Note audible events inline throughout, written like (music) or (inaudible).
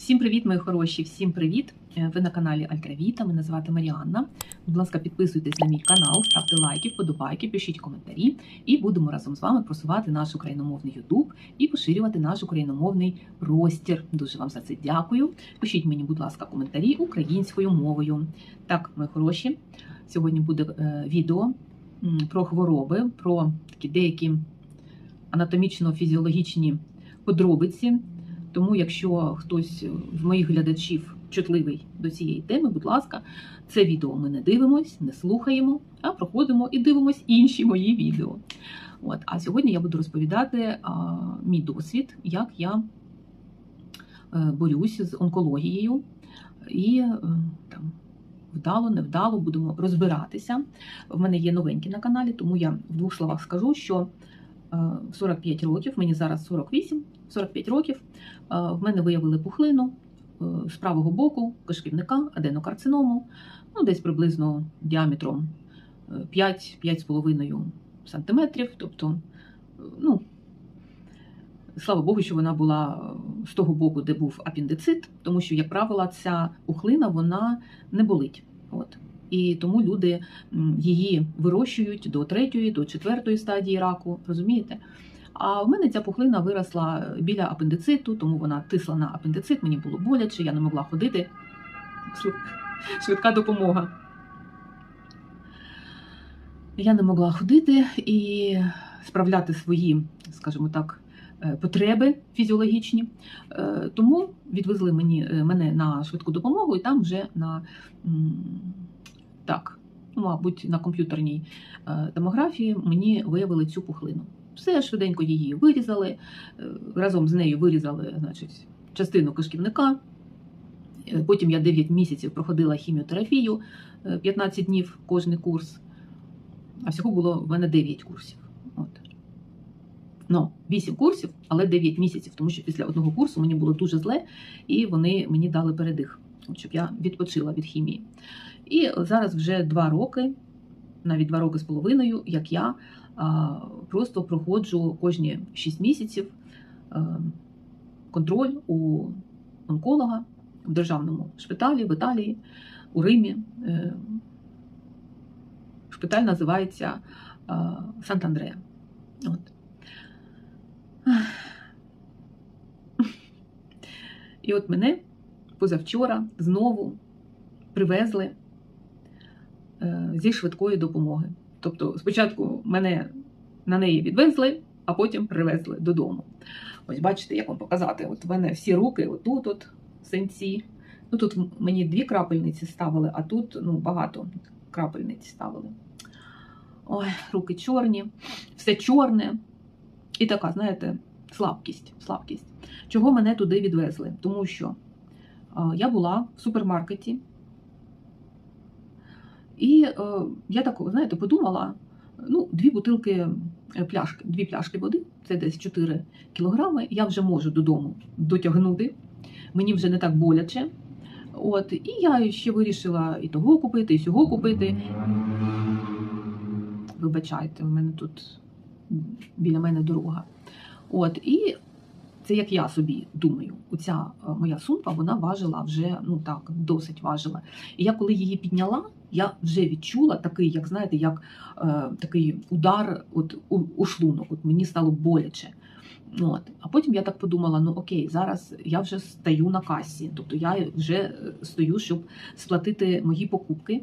Всім привіт, мої хороші! Всім привіт! Е, Ви на каналі Альтравіта. Мене звати Маріанна. Будь ласка, підписуйтесь на мій канал, ставте лайки, вподобайки, пишіть коментарі, і будемо разом з вами просувати наш україномовний Ютуб і поширювати наш україномовний простір. Дуже вам за це дякую. Пишіть мені, будь ласка, коментарі українською мовою. Так, мої хороші, сьогодні буде е, відео про хвороби, про такі деякі анатомічно-фізіологічні подробиці. Тому, якщо хтось з моїх глядачів чутливий до цієї теми, будь ласка, це відео ми не дивимось, не слухаємо, а проходимо і дивимось інші мої відео. От, а сьогодні я буду розповідати а, мій досвід, як я е, борюсь з онкологією і е, там. Вдало, невдало, будемо розбиратися. В мене є новенькі на каналі, тому я в двох словах скажу, що 45 років, мені зараз 48, 45 років, е, в мене виявили пухлину е, з правого боку кишківника, аденокарциному, ну, десь приблизно діаметром 5-5,5 сантиметрів. Тобто, е, ну, слава Богу, що вона була з того боку, де був апендицит, тому що, як правило, ця пухлина вона не болить. От. І тому люди її вирощують до третьої, до четвертої стадії раку, розумієте? А в мене ця пухлина виросла біля апендициту, тому вона тисла на апендицит, мені було боляче, я не могла ходити. Швидка допомога. Я не могла ходити і справляти свої, скажімо так, е, потреби фізіологічні. Е, Тому відвезли мені, е, мене на швидку допомогу, і там вже на так, ну, мабуть, на комп'ютерній е, томографії мені виявили цю пухлину. Все швиденько її вирізали. е, Разом з нею вирізали значить, частину кишківника. Е, Потім я 9 місяців проходила хіміотерапію, е, 15 днів кожний курс. А всього було в мене 9 курсів. От. Ну, 8 курсів, але 9 місяців, тому що після одного курсу мені було дуже зле, і вони мені дали передих, щоб я відпочила від хімії. І зараз вже 2 роки, навіть 2 роки з половиною, як я просто проходжу кожні 6 місяців е, контроль у онколога в державному шпиталі в Італії, у Римі. Е, Шпиталь називається е, Сант-Андреа. От. І от мене позавчора знову привезли зі швидкої допомоги. Тобто, спочатку мене на неї відвезли, а потім привезли додому. Ось бачите, як вам показати. От в мене всі руки, отут от синці. Ну тут мені дві крапельниці ставили, а тут ну, багато крапельниць ставили. Ой, руки чорні, все чорне. І така, знаєте, слабкість. слабкість. Чого мене туди відвезли? Тому що а, я була в супермаркеті, і е, я так, знаєте, подумала: ну, дві бутилки е, пляшки, дві пляшки води, це десь 4 кілограми. Я вже можу додому дотягнути. Мені вже не так боляче. От, і я ще вирішила і того купити, і сього купити. Вибачайте, у мене тут біля мене дорога. От, і це як я собі думаю, оця е, моя сумка вона важила вже ну так, досить важила. І я коли її підняла, я вже відчула такий, як знаєте, як е, такий удар от, у, у шлунок. От мені стало боляче. От. А потім я так подумала: ну окей, зараз я вже стою на касі, тобто я вже стою, щоб сплатити мої покупки.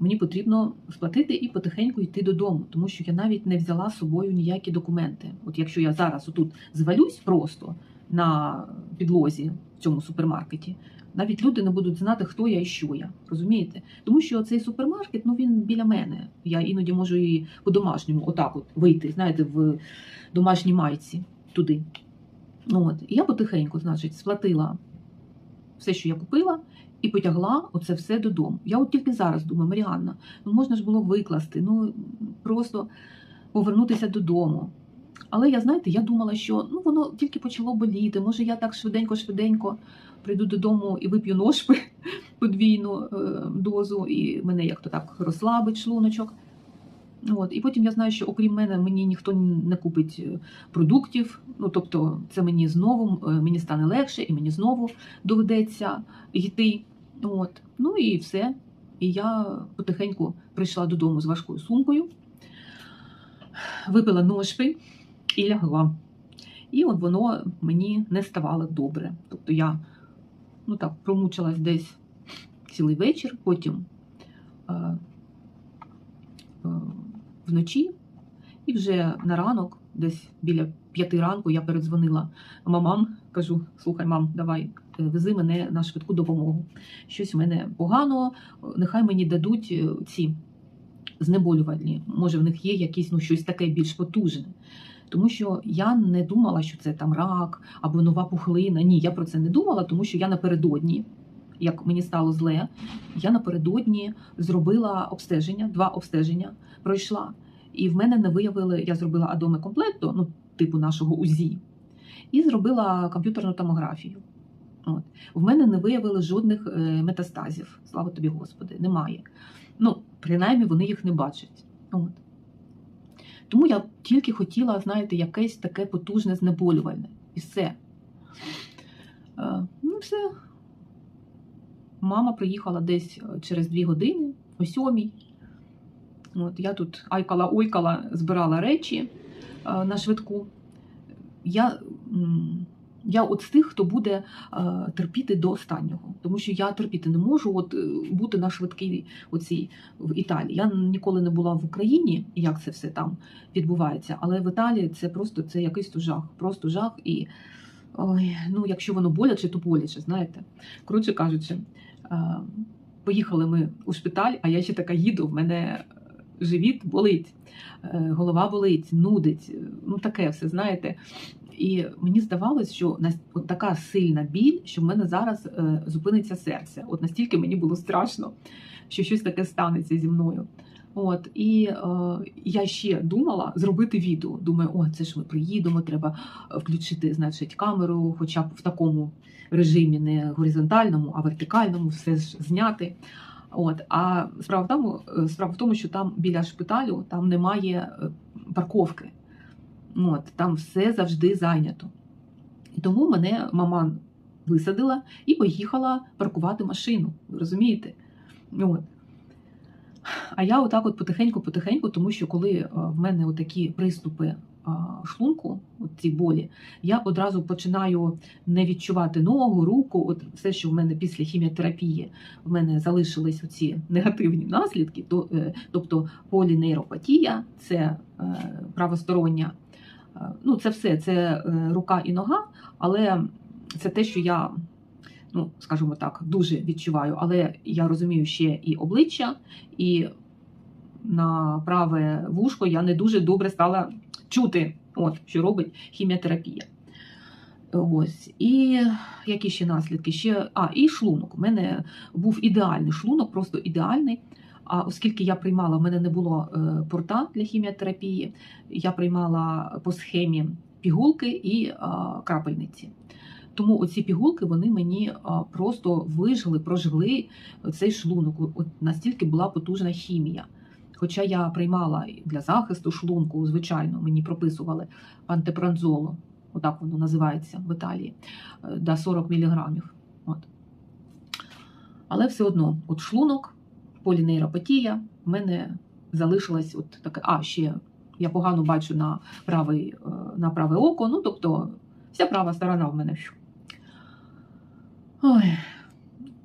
Мені потрібно сплатити і потихеньку йти додому, тому що я навіть не взяла з собою ніякі документи. От якщо я зараз отут звалюсь просто на підлозі в цьому супермаркеті, навіть люди не будуть знати, хто я і що я. Розумієте? Тому що цей супермаркет, ну він біля мене. Я іноді можу і по-домашньому отак от вийти, знаєте, в домашній майці туди. От. І я потихеньку, значить, сплатила все, що я купила, і потягла оце все додому. Я от тільки зараз думаю, Маріанна, ну можна ж було викласти, ну просто повернутися додому. Але я, знаєте, я думала, що ну воно тільки почало боліти. Може, я так швиденько-швиденько прийду додому і вип'ю ножпи (laughs) подвійну е, дозу, і мене як то так розслабить шлуночок. От. І потім я знаю, що окрім мене мені ніхто не купить е, продуктів. Ну тобто, це мені знову е, мені стане легше, і мені знову доведеться йти. От. Ну і все. І я потихеньку прийшла додому з важкою сумкою, випила ножпи і лягла. І от воно мені не ставало добре. Тобто я ну так, промучилась десь цілий вечір, потім е, е, вночі, і вже на ранок, десь біля п'яти ранку, я передзвонила мамам, кажу: слухай, мам, давай, е, вези мене на швидку допомогу. Щось в мене погано, нехай мені дадуть е, ці знеболювальні. Може, в них є якісь ну, щось таке більш потужне. Тому що я не думала, що це там рак або нова пухлина. Ні, я про це не думала, тому що я напередодні, як мені стало зле, я напередодні зробила обстеження, два обстеження пройшла. І в мене не виявили, я зробила адоми комплекту, ну, типу нашого УЗІ, і зробила комп'ютерну томографію. От. В мене не виявили жодних е, метастазів. Слава тобі, Господи, немає. Ну, принаймні, вони їх не бачать. От. Тому я тільки хотіла, знаєте, якесь таке потужне знеболювальне. І все. Е, ну, все. Мама приїхала десь е, через дві години, о сьомій. От, Я тут айкала-ойкала, збирала речі е, на швидку. Я я от з тих, хто буде е, терпіти до останнього, тому що я терпіти не можу от е, бути на швидкій оцій в Італії. Я ніколи не була в Україні, як це все там відбувається, але в Італії це просто це якийсь то жах, просто жах. І ой, ну, якщо воно боляче, то боляче, знаєте. Коротше кажучи, е, поїхали ми у шпиталь, а я ще така їду, в мене живіт болить, е, голова болить, нудить, ну таке все, знаєте. І мені здавалось, що от така сильна біль, що в мене зараз е, зупиниться серце. От настільки мені було страшно, що щось таке станеться зі мною. От і е, я ще думала зробити відео. Думаю, о, це ж ми приїдемо, треба включити, значить, камеру, хоча б в такому режимі, не горизонтальному, а вертикальному, все ж зняти. От, а справа в тому, е, справа в тому, що там біля шпиталю там немає е, парковки. От, Там все завжди зайнято. І тому мене маман висадила і поїхала паркувати машину. Ви розумієте? От. А я отак от потихеньку-потихеньку, тому що коли е, в мене такі приступи шлунку, от ці болі, я одразу починаю не відчувати ногу, руку, от все, що в мене після хіміотерапії в мене залишились оці негативні наслідки, то, е, тобто полінейропатія, це е, правостороння ну, це все, це е, рука і нога, але це те, що я, ну, скажімо так, дуже відчуваю. Але я розумію ще і обличчя, і на праве вушко я не дуже добре стала чути, от, що робить хіміотерапія. Ось. І які ще наслідки? Ще, А, і шлунок. У мене був ідеальний шлунок, просто ідеальний. А оскільки я приймала, в мене не було е, порта для хіміотерапії, я приймала по схемі пігулки і крапельниці. Тому оці пігулки вони мені просто вижгли, прожгли цей шлунок. От настільки була потужна хімія. Хоча я приймала для захисту шлунку, звичайно, мені прописували антипранзолу, отак воно називається в Італії, до 40 мг. От. Але все одно, от шлунок полінейропатія, в мене залишилась от таке, а ще я погано бачу на правий, е, на праве око, ну тобто вся права сторона в мене. Ой.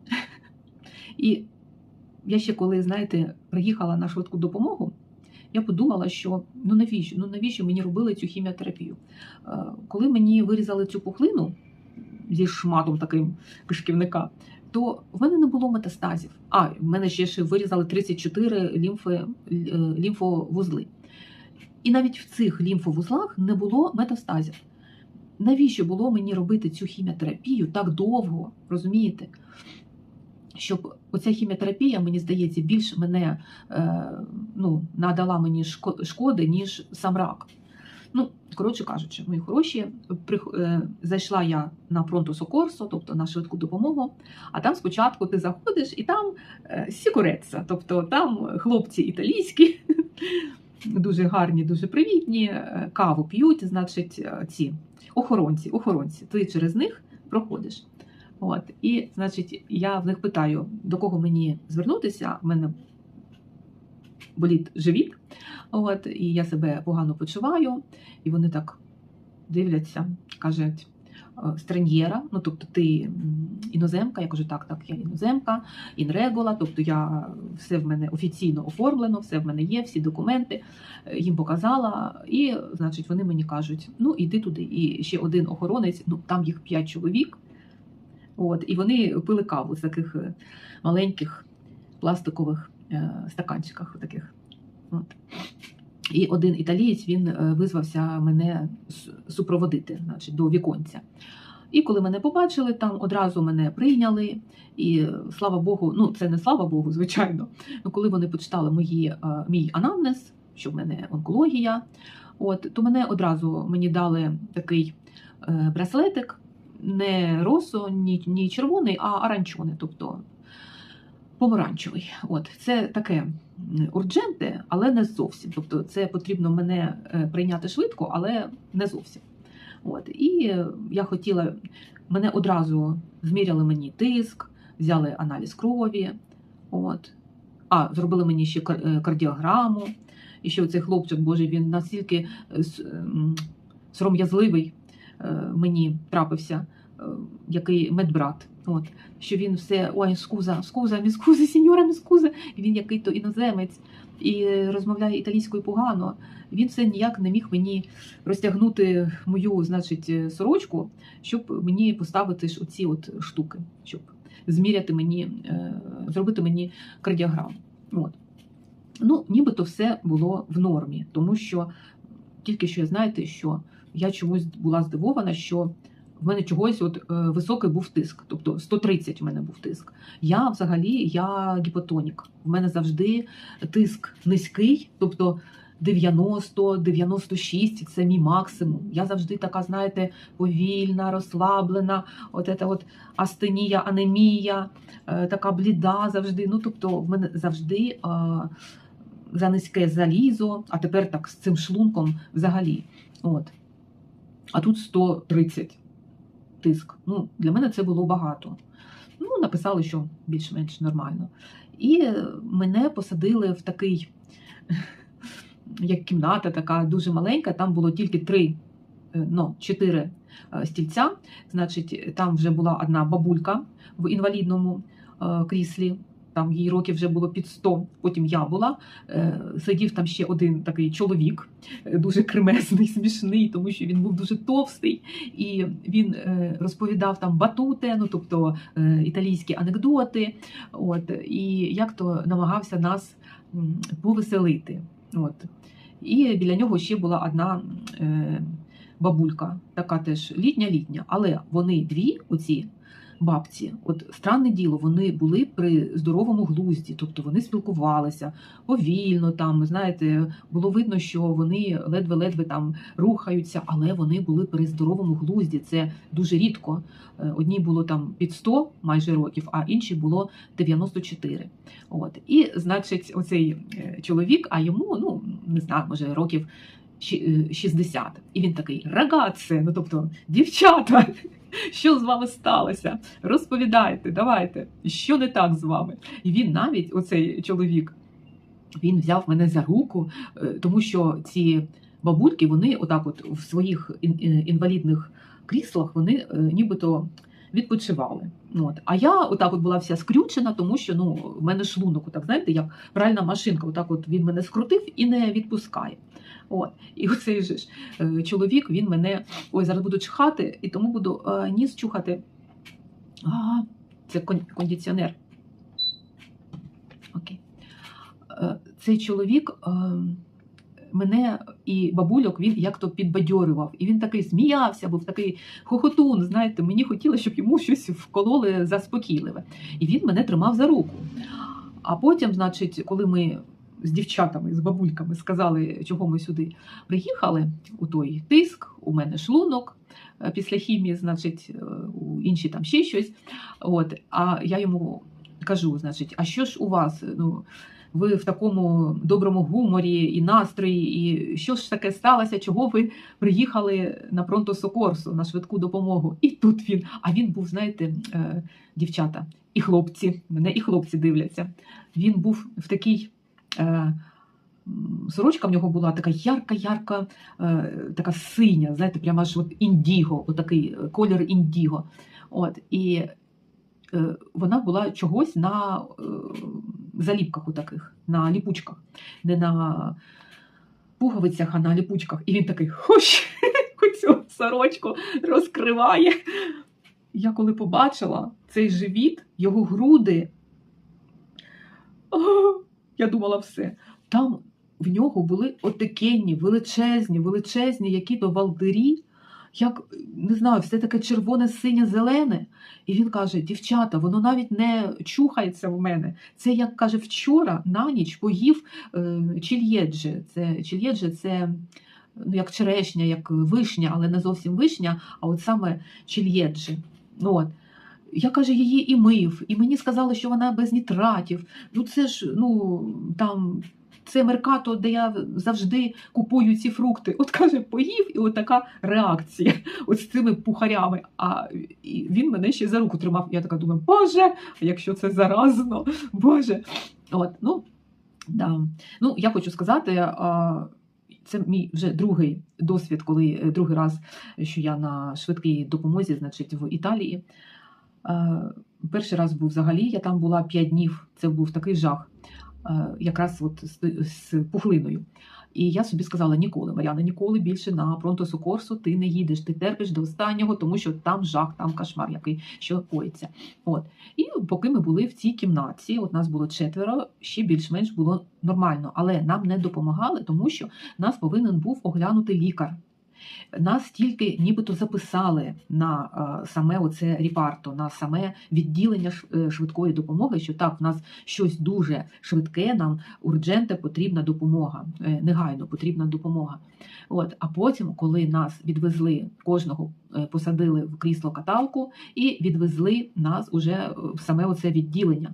(laughs) І я ще коли, знаєте, приїхала на швидку допомогу, я подумала, що ну навіщо ну навіщо мені робили цю хіміотерапію? Е, коли мені вирізали цю пухлину зі шматом таким кишківника, то в мене не було метастазів. А в мене ще ще вирізали 34 лімфи, е, лімфовузли. І навіть в цих лімфовузлах не було метастазів. Навіщо було мені робити цю хіміотерапію так довго, розумієте? Щоб оця хіміотерапія, мені здається, більш мене е, ну, надала мені шкоди, ніж сам рак. Ну, коротше кажучи, мої хороші, е, зайшла я на пронту Сокорсо, тобто на швидку допомогу. А там спочатку ти заходиш і там е, сікуреться, тобто там хлопці італійські. (laughs) дуже гарні, дуже привітні, каву п'ють, значить, ці охоронці, охоронці. Ти через них проходиш. От, і, значить, я в них питаю, до кого мені звернутися. У мене болить живіт, от, і я себе погано почуваю. І вони так дивляться, кажуть, е, стран'єра, ну тобто ти іноземка, я кажу, так, так, я іноземка, інрегула, тобто я все в мене офіційно оформлено, все в мене є, всі документи е, їм показала. І, значить, вони мені кажуть: ну іди туди. І ще один охоронець, ну там їх п'ять чоловік. От, і вони пили каву з таких е, маленьких пластикових е, стаканчиках. Таких. От. І один італієць він е, визвався мене супроводити значить, до віконця. І коли мене побачили, там одразу мене прийняли. І слава Богу, ну це не слава Богу, звичайно. Ну коли вони почитали мої, мій анамнез, що в мене онкологія, от то мене одразу мені дали такий браслетик, не росо, ні, ні червоний, а аранчоне, тобто помаранчевий. От це таке урдженте, але не зовсім. Тобто, це потрібно мене е, прийняти швидко, але не зовсім. От і я хотіла, мене одразу зміряли мені тиск, взяли аналіз крові. От. А, зробили мені ще е, кардіограму. І ще цей хлопчик, боже, він настільки е, сором'язливий мені трапився, е, який медбрат. От, що він все, ой, скуза, скуза, міскуза, сіньора, міскуза. Він який то іноземець і розмовляє італійською погано. Він все ніяк не міг мені розтягнути мою, значить, е, сорочку, щоб мені поставити ж оці от штуки, щоб зміряти мені, е, зробити мені кардіограму. От. Ну, нібито все було в нормі, тому що тільки що я знаєте, що я чомусь була здивована, що в мене чогось от е, високий був тиск, тобто 130 в мене був тиск. Я взагалі я гіпотонік. В мене завжди тиск низький, тобто 90-96 це мій максимум. Я завжди така, знаєте, повільна, розслаблена, от це от астенія, анемія, е, така бліда завжди. Ну, тобто, в мене завжди за низьке залізо, а тепер так з цим шлунком взагалі. От. А тут 130 тиск. Ну, для мене це було багато. Ну, написали, що більш-менш нормально. І мене посадили в такий, (laughs) як кімната, така дуже маленька, там було тільки три, е, ну, чотири е, стільця. Значить, там вже була одна бабулька в інвалідному е, кріслі. Там їй років вже було під 100, потім я була. Е, Сидів там ще один такий чоловік, е, дуже кремезний, (laughs) смішний, тому що він був дуже товстий, і він е, розповідав там батуте, ну тобто італійські анекдоти. От і як то намагався нас повеселити. От. І біля нього ще була одна бабулька, така теж літня-літня, але вони дві, оці бабці, от странне діло, вони були при здоровому глузді, тобто вони спілкувалися повільно. Там знаєте, було видно, що вони ледве-ледве там рухаються, але вони були при здоровому глузді. Це дуже рідко. Е, Одній було там під 100 майже років, а іншій було 94. От і значить, оцей е, чоловік, а йому ну не знаю, може років 60. І він такий рагаце, ну тобто, дівчата, (laughs) що з вами сталося? Розповідайте, давайте, що не так з вами? І він навіть, оцей чоловік, він взяв мене за руку, е, тому що ці бабульки, вони отак, от в своїх е, інвалідних кріслах, вони е, нібито відпочивали. Ну, От. А я отак от була вся скрючена, тому що ну, в мене шлунок, отак, знаєте, як пральна машинка, отак от він мене скрутив і не відпускає. От. І оцей же ж е, чоловік, він мене ой, зараз буду чхати, і тому буду е, ніс чухати. А, це кондиціонер. Окей. Е, Цей чоловік е, мене і бабульок він як то підбадьорював. І він такий сміявся, був такий хохотун. Знаєте, мені хотілося, щоб йому щось вкололи заспокійливе. І він мене тримав за руку. А потім, значить, коли ми з дівчатами, з бабульками сказали, чого ми сюди приїхали, у той тиск, у мене шлунок е, після хімії, значить, е, у інші там ще щось. От, а я йому кажу, значить, а що ж у вас? Ну, ви в такому доброму гуморі і настрої, і що ж таке сталося? Чого ви приїхали на Пронто Сокорсу на швидку допомогу? І тут він. А він був, знаєте, е, дівчата і хлопці. Мене і хлопці дивляться. Він був в такій. Е, Сорочка в нього була така ярка-ярка, е, така синя, знаєте, прямо аж от індіго, отакий е, колір індіго. От, і вона була чогось на заліпках у таких, на ліпучках, не на пуговицях, а на ліпучках. І він такий хуш, (laughs) цю сорочку розкриває. Я коли побачила цей живіт, його груди, я думала все. Там в нього були отакенні, величезні, величезні, які то валдирі, як не знаю, все таке червоне, синє, зелене. І він каже: дівчата, воно навіть не чухається в мене. Це як каже, вчора на ніч поїв е, чільєджі. Це чільєджі це ну, як черешня, як вишня, але не зовсім вишня, а от саме чільєджі. Ну, от. Я каже, її і мив, і мені сказали, що вона без нітратів. Ну це ж ну там. Це меркато, де я завжди купую ці фрукти. От каже, поїв, і от така реакція от з цими пухарями. А він мене ще за руку тримав. Я така думаю, Боже, якщо це заразно, Боже. От, ну, да. ну, я хочу сказати, це мій вже другий досвід, коли е, другий раз, що я на швидкій допомозі, значить, в Італії. Е, Перший раз був взагалі, я там була 5 днів, це був такий жах, е, якраз от з, з пухлиною. І я собі сказала: ніколи, Мар'яна, ніколи більше на Пронто Сокорсу ти не їдеш, ти терпиш до останнього, тому що там жах, там кошмар, який що коїться. От. І поки ми були в цій кімнаті, от нас було четверо, ще більш-менш було нормально, але нам не допомагали, тому що нас повинен був оглянути лікар. Нас тільки нібито записали на е, саме оце ріпарто, на саме відділення е, швидкої допомоги, що так, в нас щось дуже швидке, нам урдженте потрібна допомога, е, негайно потрібна допомога. От, а потім, коли нас відвезли, кожного посадили в крісло каталку і відвезли нас уже в саме оце відділення.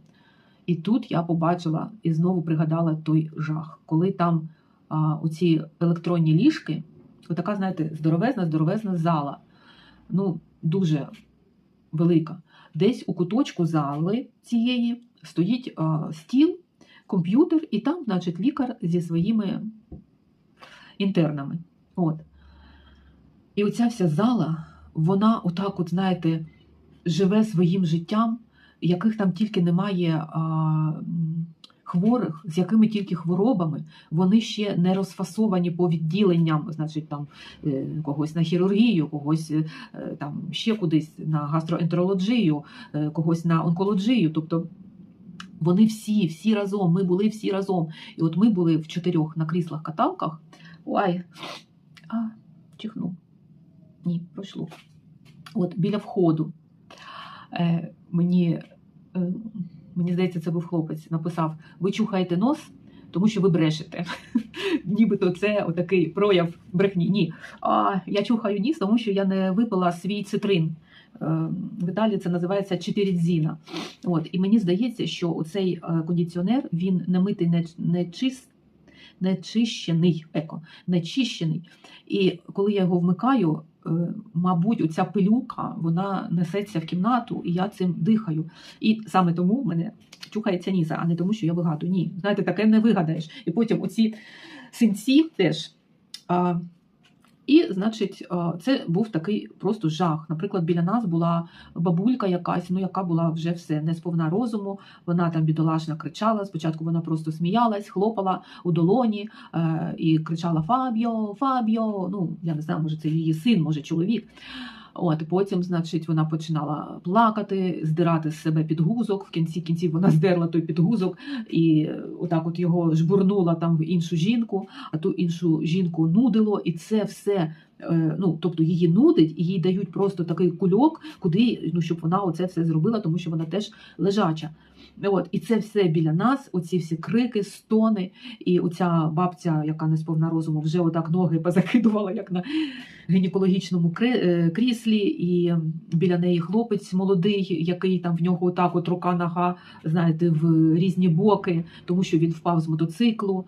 І тут я побачила і знову пригадала той жах, коли там оці електронні ліжки. Отака, знаєте, здоровезна, здоровезна зала. Ну, дуже велика. Десь у куточку зали цієї стоїть а, стіл, комп'ютер, і там, значить, лікар зі своїми інтернами. От. І оця вся зала, вона отак, от, знаєте, живе своїм життям, яких там тільки немає а, хворих, з якими тільки хворобами, вони ще не розфасовані по відділенням, значить, там е, когось на хірургію, когось е, там ще кудись на гастроентерологію, е, когось на онкологію. Тобто вони всі, всі разом, ми були всі разом. І от ми були в чотирьох на кріслах каталках. Ой, а, чихнув. Ні, пройшло. От біля входу. Е, мені, е, мені здається, це був хлопець, написав: ви чухаєте нос, тому що ви брешете. (laughs) Нібито це отакий прояв брехні. Ні. А я чухаю ніс, тому що я не випила свій цитрин. Е, В Італії це називається чотирідзіна. От, і мені здається, що оцей е, кондиціонер він не митий, не, не чист. Нечищений, еко, нечищений. І коли я його вмикаю, мабуть, оця пилюка вона несеться в кімнату, і я цим дихаю. І саме тому в мене чухається ніза, а не тому, що я вигадую. Ні, знаєте, таке не вигадаєш. І потім оці синці теж. І, значить, це був такий просто жах. Наприклад, біля нас була бабулька якась, ну яка була вже все не сповна розуму. Вона там бідолашна кричала. Спочатку вона просто сміялась, хлопала у долоні е, і кричала Фабіо, Фабіо. Ну, я не знаю, може це її син, може чоловік. От потім, значить, вона починала плакати, здирати з себе підгузок. В кінці кінців вона здерла той підгузок і е, отак от його жбурнула там в іншу жінку, а ту іншу жінку нудило, і це все Ну, тобто її нудить, і їй дають просто такий кульок, куди ну, щоб вона оце все зробила, тому що вона теж лежача. От, і це все біля нас, оці всі крики, стони, і оця бабця, яка не сповна розуму, вже отак ноги позакидувала, як на гінекологічному е, кріслі, і біля неї хлопець молодий, який там в нього отак от рука нога, знаєте, в різні боки, тому що він впав з мотоциклу.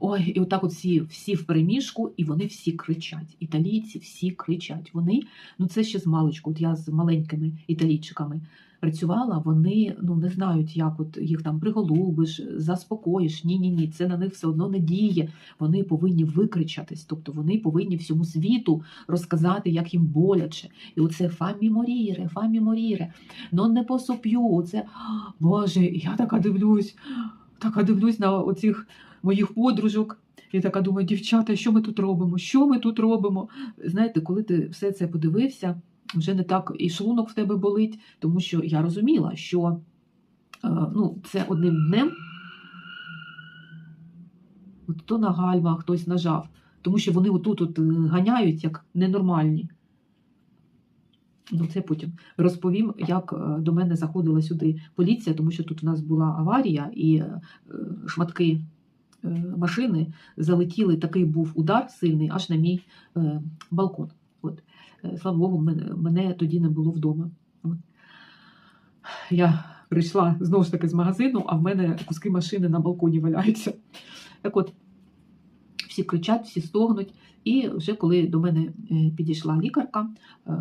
Ой, і отак от всі, всі в переміжку, і вони всі кричать. Італійці всі кричать. Вони, ну це ще з маличку. От я з маленькими італійчиками працювала, вони ну не знають, як от їх там приголубиш, заспокоїш. Ні, ні, ні, це на них все одно не діє. Вони повинні викричатись, тобто вони повинні всьому світу розказати, як їм боляче. І оце фамі моріре, фамі моріре, но не посоп'ю. Оце Боже, я така дивлюсь, така дивлюсь на оцих моїх подружок. І така думаю, дівчата, що ми тут робимо? Що ми тут робимо? Знаєте, коли ти все це подивився, вже не так і шлунок в тебе болить, тому що я розуміла, що е, ну, це одним днем от то на гальма хтось нажав, тому що вони отут от е, ганяють як ненормальні. Ну, це потім розповім, як е, до мене заходила сюди поліція, тому що тут у нас була аварія, і шматки машини залетіли. Такий був удар сильний аж на мій е, балкон. От. Е, Слава Богу, мене, мене тоді не було вдома. От. Я прийшла знову ж таки з магазину, а в мене куски машини на балконі валяються. Так от, всі кричать, всі стогнуть. І вже коли до мене е, підійшла лікарка, е,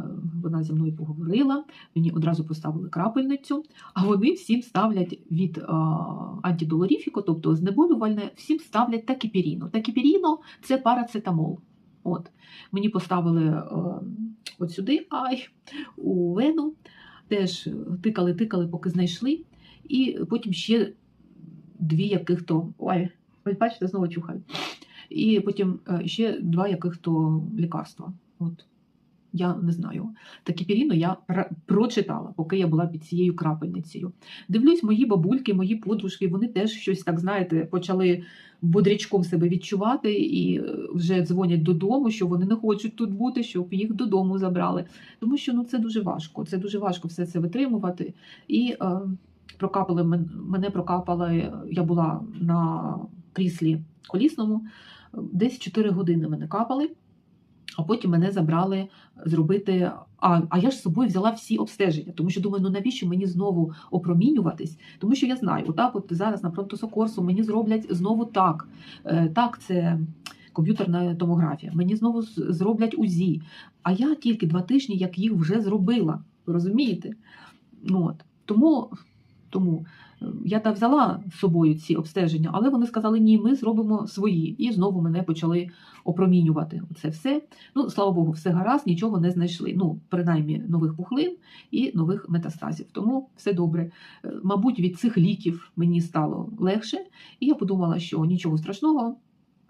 вона зі мною поговорила, мені одразу поставили крапельницю, а вони всім ставлять від антидолоріфіку, тобто знеболювальне, всім ставлять такіпіріно. Такіпіріно – це парацетамол. От. Мені поставили е, от сюди, ай, у вену, теж тикали, тикали, поки знайшли. І потім ще дві яких-то. Ой, ось бачите, знову чухаю. І потім е, ще два яких-то лікарства. От. Я не знаю. Такі піріно я прочитала, поки я була під цією крапельницею. Дивлюсь, мої бабульки, мої подружки, вони теж щось так, знаєте, почали бодрячком себе відчувати і е, вже дзвонять додому, що вони не хочуть тут бути, щоб їх додому забрали. Тому що ну, це дуже важко. Це дуже важко все це витримувати. І е, прокапали мен- мене прокапали. Я була на кріслі колісному, десь 4 години мене капали. А потім мене забрали зробити. А, а я ж з собою взяла всі обстеження, тому що думаю, ну навіщо мені знову опромінюватись? Тому що я знаю, отак, от зараз на Пронтосокорсу мені зроблять знову так. Е, Так, це комп'ютерна томографія. Мені знову зроблять УЗІ. А я тільки два тижні, як їх вже зробила. Розумієте? Ну, От. Тому, тому я так взяла з собою ці обстеження, але вони сказали, ні, ми зробимо свої. І знову мене почали опромінювати. Це все. Ну, слава Богу, все гаразд, нічого не знайшли. Ну, принаймні, нових пухлин і нових метастазів. Тому все добре. Е, Мабуть, від цих ліків мені стало легше, і я подумала, що нічого страшного.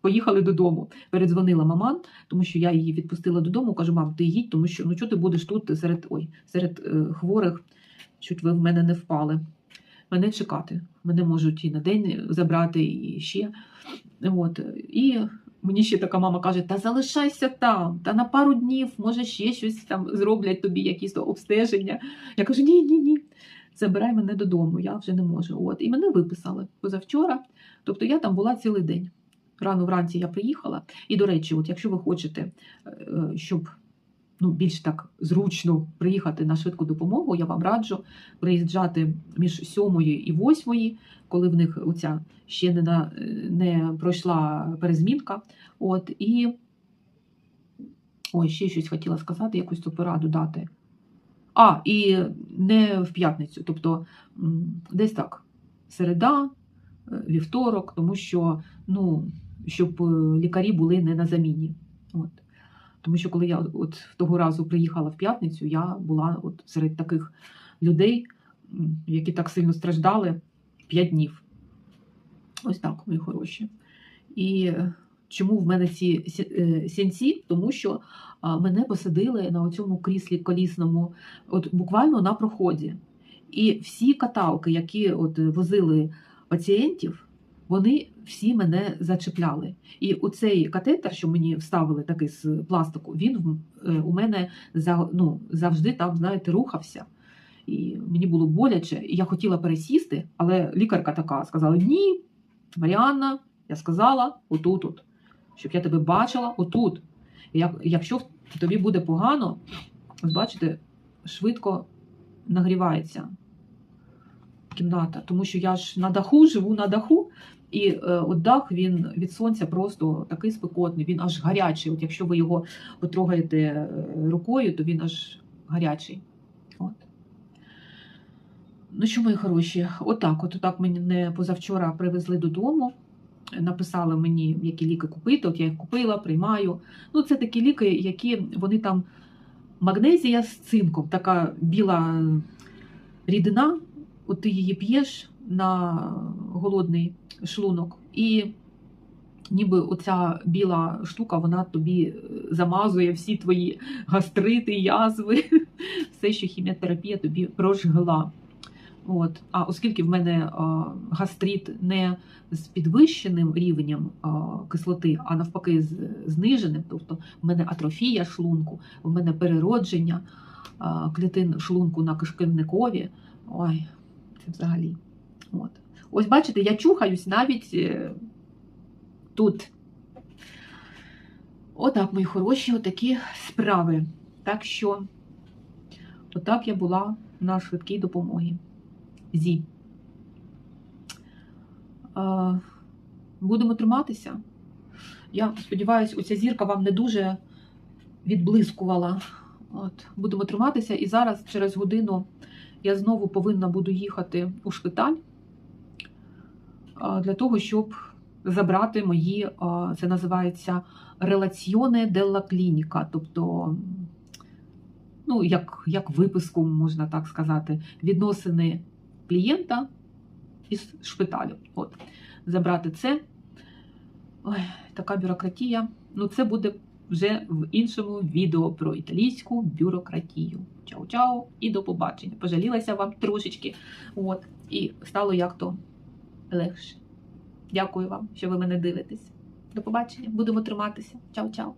Поїхали додому. Передзвонила маман, тому що я її відпустила додому. Кажу, мам, ти їдь, тому що ну чого ти будеш тут серед ой, серед е, хворих, чуть ви в мене не впали. Мене чекати. Мене можуть і на день забрати, і ще. От. І мені ще така мама каже: та залишайся там, та на пару днів, може, ще щось там зроблять тобі, якісь обстеження. Я кажу, ні, ні, ні. Забирай мене додому, я вже не можу. От. І мене виписали позавчора. Тобто я там була цілий день. Рано вранці я приїхала. І, до речі, от якщо ви хочете, е, щоб ну, більш так зручно приїхати на швидку допомогу, я вам раджу приїжджати між сьомою і восьмою, коли в них оця ще не, на, не пройшла перезмінка. От, і ой, ще щось хотіла сказати, якусь ту пораду дати. А, і не в п'ятницю, тобто десь так, середа, е, вівторок, тому що ну, щоб е, лікарі були не на заміні. От. Тому що коли я от того разу приїхала в п'ятницю, я була от серед таких людей, які так сильно страждали 5 днів. Ось так, мої хороші. І е, чому в мене ці е, сінці? Тому що мене посадили на цьому кріслі колісному, от буквально на проході. І всі каталки, які от возили пацієнтів, вони всі мене зачепляли. І оцей катетер, що мені вставили такий з пластику, він е, у мене ну, завжди там, знаєте, рухався. І мені було боляче, і я хотіла пересісти, але лікарка така сказала: Ні, Маріанна, я сказала, отут, от, щоб я тебе бачила, отут. Як, якщо тобі буде погано, бачите, швидко нагрівається кімната, тому що я ж на даху живу на даху, і е, от дах він від сонця просто такий спекотний, він аж гарячий. От якщо ви його потрогаєте е, рукою, то він аж гарячий. От. Ну що, мої хороші, отак, от отак мене позавчора привезли додому. Написали мені, які ліки купити. От я їх купила, приймаю. Ну, це такі ліки, які вони там магнезія з цинком, така біла рідина. От ти її п'єш на голодний шлунок, і ніби оця біла штука вона тобі е, замазує всі твої гастрити, язви, (laughs) все, що хіміотерапія тобі прожгла. От. А оскільки в мене а, гастрит не з підвищеним рівнем а, кислоти, а навпаки, з зниженим, тобто в мене атрофія шлунку, в мене переродження а, клітин шлунку на кишківникові. Ой, це взагалі. От. Ось бачите, я чухаюсь навіть е, тут. Отак, мої хороші, отакі справи. Так що, отак я була на швидкій допомогі. Зі. Будемо триматися. Я сподіваюся, оця зірка вам не дуже відблискувала. От. Будемо триматися. І зараз, через годину, я знову повинна буду їхати у шпиталь для того, щоб забрати мої, це називається реляціоне делла клініка, тобто, ну, як, як виписку, можна так сказати, відносини клієнта із шпиталю. От, забрати це. Ой, така бюрократія. Ну, це буде вже в іншому відео про італійську бюрократію. Чао-чао і до побачення. Пожалілася вам трошечки. От, і стало як то легше. Дякую вам, що ви мене дивитесь. До побачення. Будемо триматися. Чао-чао.